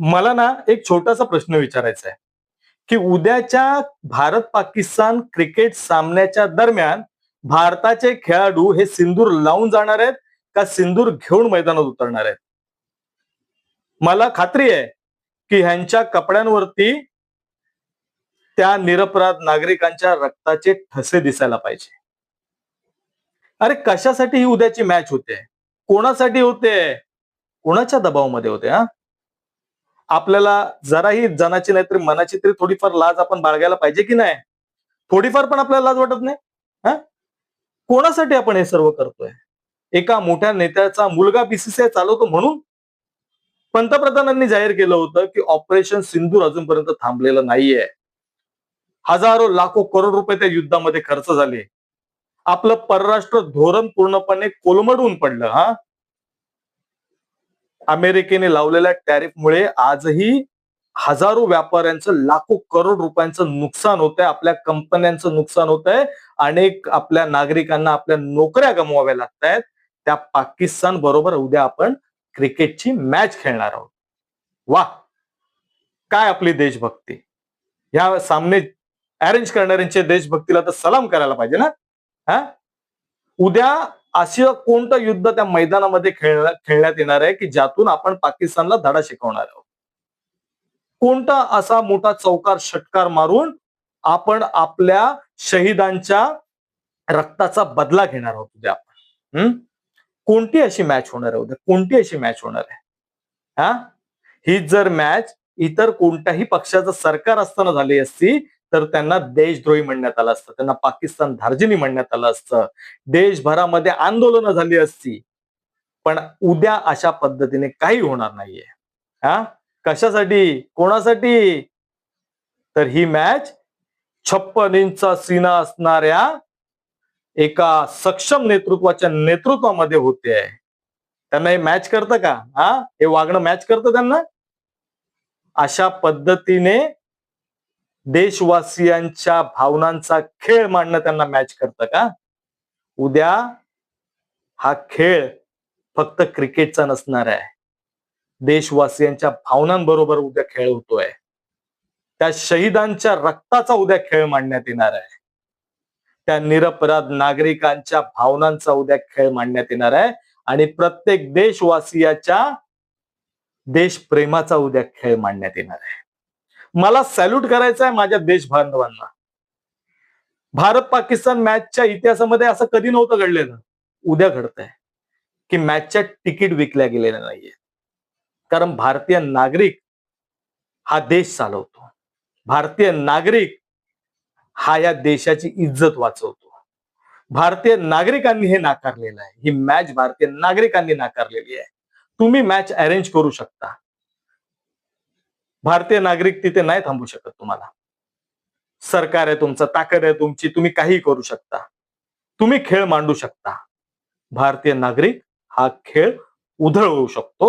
मला ना एक छोटासा प्रश्न विचारायचा आहे. की उद्याच्या भारत पाकिस्तान क्रिकेट सामन्याच्या दरम्यान भारताचे खेळाडू हे सिंदूर लावून जाणार आहेत का सिंदूर घेऊन मैदानात उतरणार आहेत? मला खात्री आहे की ह्यांच्या कपड्यांवरती त्या निरपराध नागरिकांच्या रक्ताचे ठसे दिसायला पाहिजे. अरे कशासाठी ही उद्याची मॅच होते? कोणासाठी होते? कोणाच्या दबावमध्ये होते हा? आपल्याला जराही जनाची नाही तरी मनाची तरी थोडीफार लाज आपण बाळगायला पाहिजे की नाही? थोडीफार पण आपल्याला लाज वाटत नाही? हा? कोणासाठी आपण हे सर्व करतोय? एका मोठ्या नेत्याचा मुलगा बीसीसीआय चालवतो म्हणून? पंतप्रधानांनी जाहीर केलं होतं की ऑपरेशन सिंधूर अजूनपर्यंत थांबलेलं नाहीये. हजारो लाखो करोड रुपये त्या युद्धामध्ये खर्च झाले. आपलं परराष्ट्र धोरण पूर्णपणे कोलमडून पडलं हा? अमेरिकेने लावलेल्या टॅरिफमुळे आजही हजारो व्यापाऱ्यांचं लाखो करोड रुपयांचं नुकसान होत आहे आपल्या कंपन्यांचं नुकसान होत आहे अनेक आपल्या नागरिकांना आपल्या नोकऱ्या गमवाव्या लागत आहेत त्या पाकिस्तान बरोबर उद्या आपण क्रिकेटची मॅच खेळणार आहोत. वा काय आपली देशभक्ती? ह्या सामने अरेंज करणाऱ्यांच्या देशभक्तीला तर सलाम करायला पाहिजे ना? हा? उद्या असं कोणतं युद्ध त्या मैदानामध्ये खेळ खेळण्यात येणार आहे की ज्यातून आपण पाकिस्तानला धडा शिकवणार आहोत? कोणता असा मोठा चौकार षटकार मारून आपण आपल्या शहीदांच्या रक्ताचा बदला घेणार आहोत उद्या आपण? हम्म? कोणती अशी मॅच होणार आहे उद्या? कोणती अशी मॅच होणार आहे? हा? ही जर मॅच इतर कोणत्याही पक्षाचं सरकार असताना झाली असती तर त्यांना देशद्रोही म्हणण्यात आलं असतं. त्यांना पाकिस्तान धार्जिनी म्हणण्यात आलं असतं. देशभरामध्ये आंदोलनं झाली असती. पण उद्या अशा पद्धतीने काही होणार नाहीये. हा? कशासाठी? कोणासाठी? तर ही मॅच छप्पन इंचा सीना असणाऱ्या एका सक्षम नेतृत्वाच्या नेतृत्वामध्ये होते. आहे त्यांना हे मॅच करतं का? हा? हे वागणं मॅच करतं त्यांना? अशा पद्धतीने देशवासियांच्या भावनांचा खेळ मांडणं त्यांना मॅच करतं का? उद्या हा खेळ फक्त क्रिकेटचा नसणार आहे. देशवासियांच्या भावनांबरोबर उद्या खेळ होतोय. त्या शहीदांच्या रक्ताचा उद्या खेळ मांडण्यात येणार आहे. त्या निरपराध नागरिकांच्या भावनांचा उद्या खेळ मांडण्यात येणार आहे. आणि प्रत्येक देशवासियाच्या देशप्रेमाचा उद्या खेळ मांडण्यात येणार आहे. मला सॅल्यूट करायचं आहे माझ्या देशबांधवांना. भारत पाकिस्तान मॅचच्या इतिहासामध्ये असं कधी नव्हतं घडलेलं. उद्या घडतंय. की मॅचच्या तिकीट विकल्या गेलेल्या नाहीये कारण भारतीय नागरिक हा देश चालवतो. भारतीय नागरिक हा या देशाची इज्जत वाचवतो. भारतीय नागरिकांनी हे नाकारलेलं आहे. ही मॅच भारतीय नागरिकांनी नाकारलेली आहे. तुम्ही मॅच अरेंज करू शकता. भारतीय नागरिक तिथे नाही थांबू शकत तुम्हाला. सरकार आहे तुमचं ताकद आहे तुमची तुम्ही काही करू शकता. तुम्ही खेळ मांडू शकता. भारतीय नागरिक हा खेळ उधळ होऊ शकतो.